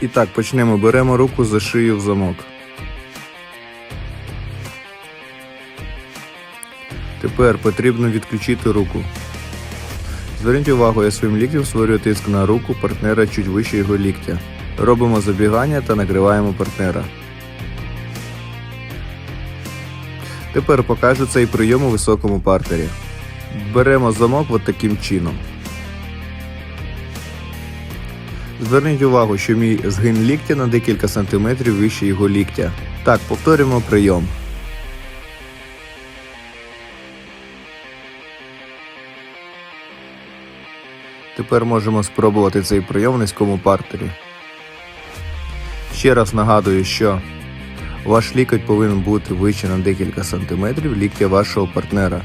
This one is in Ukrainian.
І так, почнемо. Беремо руку за шию в замок. Тепер потрібно відключити руку. Зверніть увагу, я своїм ліктем створюю тиск на руку партнера чуть вище його ліктя. Робимо забігання та накриваємо партнера. Тепер покажу цей прийом у високому партері. Беремо замок от таким чином. Зверніть увагу, що мій згин ліктя на декілька сантиметрів вище його ліктя. Так, повторюємо прийом. Тепер можемо спробувати цей прийом в низькому партері. Ще раз нагадую, що ваш лікоть повинен бути вище на декілька сантиметрів ліктя вашого партнера.